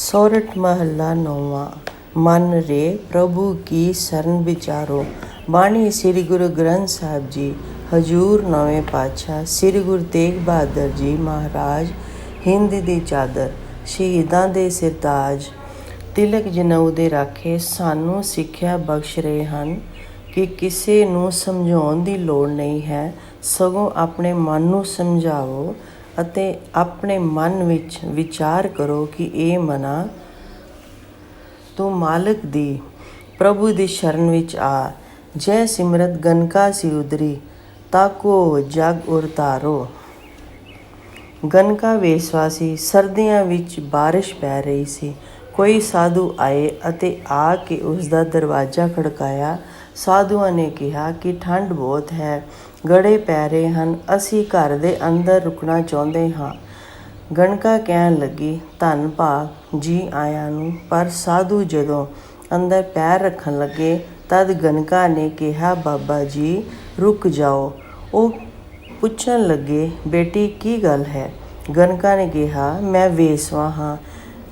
ਸੋਰਠ ਮਹੱਲਾ ਨੌਵਾਂ। ਮਨ ਰੇ, ਪ੍ਰਭੂ ਕੀ ਸਰਨ ਵਿਚਾਰੋ। ਬਾਣੀ ਸ੍ਰੀ ਗੁਰੂ ਗ੍ਰੰਥ ਸਾਹਿਬ ਜੀ, ਹਜੂਰ ਨਵੇਂ ਪਾਤਸ਼ਾਹ, ਸ੍ਰੀ ਗੁਰੂ ਤੇਗ ਬਹਾਦਰ ਜੀ ਮਹਾਰਾਜ, ਹਿੰਦ ਦੀ ਚਾਦਰ, ਸ਼ਹੀਦਾਂ ਦੇ ਸਿਰਤਾਜ, ਤਿਲਕ ਜਨਊ ਦੇ ਰਾਖੇ ਸਾਨੂੰ ਸਿੱਖਿਆ ਬਖਸ਼ ਰਹੇ ਹਨ ਕਿ ਕਿਸੇ ਨੂੰ ਸਮਝਾਉਣ ਦੀ ਲੋੜ ਨਹੀਂ ਹੈ। ਸਗੋਂ ਆਪਣੇ ਮਨ ਨੂੰ ਸਮਝਾਓ ਅਤੇ ਆਪਣੇ ਮਨ ਵਿੱਚ ਵਿਚਾਰ ਕਰੋ ਕਿ ਇਹ ਮਨਾ ਤੂੰ ਮਾਲਕ ਦੀ, ਪ੍ਰਭੂ ਦੀ ਸ਼ਰਨ ਵਿੱਚ ਆ। ਜੈ ਸਿਮਰਤ ਗਨਕਾ ਸੀ ਉਦਰੀ ਤਾਕੋ ਜਗ ਉਰਤਾਰੋ ਗਨਕਾ ਵੇਸਵਾਸੀ, ਸਰਦੀਆਂ ਵਿੱਚ ਬਾਰਿਸ਼ ਪੈ ਰਹੀ ਸੀ। ਕੋਈ ਸਾਧੂ ਆਏ ਅਤੇ ਆ ਕੇ ਉਸ ਦਾ ਦਰਵਾਜ਼ਾ ਖੜਕਾਇਆ ਸਾਧੂਆਂ ਨੇ ਕਿਹਾ ਕਿ ਠੰਡ ਬਹੁਤ ਹੈ, ਗੜੇ ਪੈ ਰਹੇ ਹਨ, ਅਸੀਂ ਘਰ ਦੇ ਅੰਦਰ ਰੁਕਣਾ ਚਾਹੁੰਦੇ ਹਾਂ। ਗਣਕਾ ਕਹਿਣ ਲੱਗੀ, ਧੰਨ ਭਾਗ ਜੀ ਆਇਆਂ ਨੂੰ। ਪਰ ਸਾਧੂ ਜਦੋਂ ਅੰਦਰ ਪੈਰ ਰੱਖਣ ਲੱਗੇ, ਤਦ ਗਣਕਾ ਨੇ ਕਿਹਾ, ਬਾਬਾ ਜੀ, ਰੁਕ ਜਾਓ। ਉਹ ਪੁੱਛਣ ਲੱਗੇ, ਬੇਟੀ, ਕੀ ਗੱਲ ਹੈ? ਗਨਕਾ ਨੇ ਕਿਹਾ, ਮੈਂ ਵੇਸਵਾ ਹਾਂ।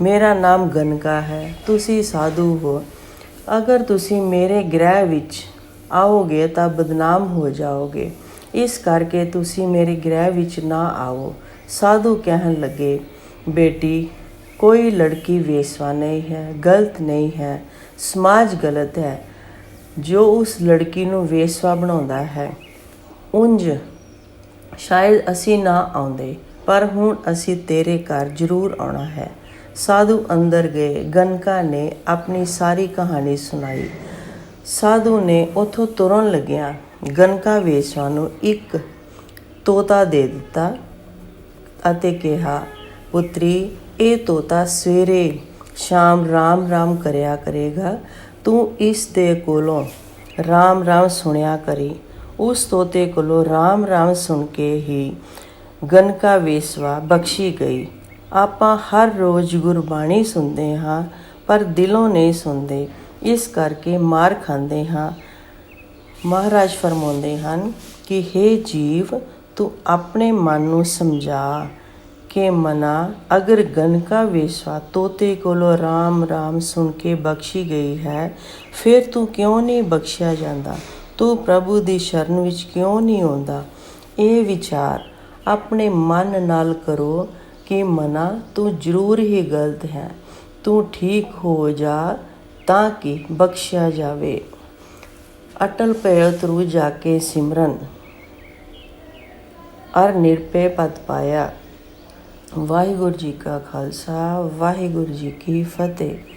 ਮੇਰਾ ਨਾਮ ਗਨਕਾ ਹੈ। ਤੁਸੀਂ ਸਾਧੂ ਹੋ। ਅਗਰ ਤੁਸੀਂ ਮੇਰੇ ਗ੍ਰਹਿ ਵਿੱਚ ਆਓਗੇ ਤਾਂ ਬਦਨਾਮ ਹੋ ਜਾਓਗੇ। ਇਸ ਕਰਕੇ ਤੁਸੀਂ ਮੇਰੇ ਗ੍ਰਹਿ ਵਿੱਚ ਨਾ ਆਓ। ਸਾਧੂ ਕਹਿਣ ਲੱਗੇ, ਬੇਟੀ, ਕੋਈ ਲੜਕੀ ਵੇਸਵਾ ਨਹੀਂ ਹੈ, ਗਲਤ ਨਹੀਂ ਹੈ। ਸਮਾਜ ਗਲਤ ਹੈ। ਜੋ ਉਸ ਲੜਕੀ ਨੂੰ ਵੇਸਵਾ ਬਣਾਉਂਦਾ ਹੈ ਉੰਜ ਸ਼ਾਇਦ ਅਸੀਂ ਨਾ ਆਉਂਦੇ, ਪਰ ਹੁਣ ਅਸੀਂ ਤੇਰੇ ਘਰ ਜ਼ਰੂਰ ਆਉਣਾ ਹੈ। ਸਾਧੂ ਅੰਦਰ ਗਏ, ਗਨਕਾ ਨੇ ਆਪਣੀ ਸਾਰੀ ਕਹਾਣੀ ਸੁਣਾਈ। ਸਾਧੂ ਨੇ ਉਥੋਂ ਤੁਰਨ ਲੱਗਿਆ ਗਨਕਾ ਵੇਸਵਾ ਨੂੰ ਇੱਕ ਤੋਤਾ ਦੇ ਦਿੱਤਾ ਅਤੇ ਕਿਹਾ, ਪੁੱਤਰੀ, ਇਹ ਤੋਤਾ ਸਵੇਰੇ ਸ਼ਾਮ ਰਾਮ ਰਾਮ ਕਰਿਆ ਕਰੇਗਾ। ਤੂੰ ਇਸ ਦੇ ਕੋਲੋਂ ਰਾਮ ਰਾਮ ਸੁਣਿਆ ਕਰੀ। ਉਸ ਤੋਤੇ ਕੋਲੋਂ ਰਾਮ ਰਾਮ ਸੁਣ ਕੇ ਹੀ ਗਨਕਾ ਵੇਸਵਾ ਬਖਸ਼ੀ ਗਈ। ਆਪਾਂ ਹਰ ਰੋਜ਼ ਗੁਰਬਾਣੀ ਸੁਣਦੇ ਹਾਂ, ਪਰ ਦਿਲੋਂ ਨਹੀਂ ਸੁਣਦੇ। ਇਸ ਕਰਕੇ ਮਾਰ ਖਾਂਦੇ ਹਾਂ। ਮਹਾਰਾਜ ਫਰਮਾਉਂਦੇ ਹਨ ਕਿ हे ਜੀਵ, ਤੂੰ ਆਪਣੇ ਮਨ ਨੂੰ ਸਮਝਾ ਕਿ ਮਨਾ। ਅਗਰ ਗਨਕਾ ਵੇਸਵਾ ਤੋਤੇ ਕੋਲੋਂ ਰਾਮ ਰਾਮ ਸੁਣ ਕੇ ਬਖਸ਼ੀ ਗਈ ਹੈ, ਫਿਰ ਤੂੰ ਕਿਉਂ ਨਹੀਂ ਬਖਸ਼ਿਆ ਜਾਂਦਾ? ਤੂੰ ਪ੍ਰਭੂ ਦੀ ਸ਼ਰਨ ਵਿੱਚ ਕਿਉਂ ਨਹੀਂ ਆਉਂਦਾ? ਇਹ ਵਿਚਾਰ ਆਪਣੇ ਮਨ ਨਾਲ ਕਰੋ। ਕਿ ਮਨਾ ਤੂੰ ਜ਼ਰੂਰ ਹੀ ਗਲਤ ਹੈ। ਤੂੰ ਠੀਕ ਹੋ ਜਾ ਤਾਂ ਕਿ ਬਖਸ਼ਿਆ ਜਾਵੇ। ਅਟਲ ਭਗਤ ਰੂ ਜਾ ਕੇ ਸਿਮਰਨ। ਅਰ ਨਿਰਪੈ ਪਦ ਪਾਇਆ। ਵਾਹਿਗੁਰੂ ਜੀ ਕਾ ਖਾਲਸਾ, ਵਾਹਿਗੁਰੂ ਜੀ ਕੀ ਫਤਿਹ।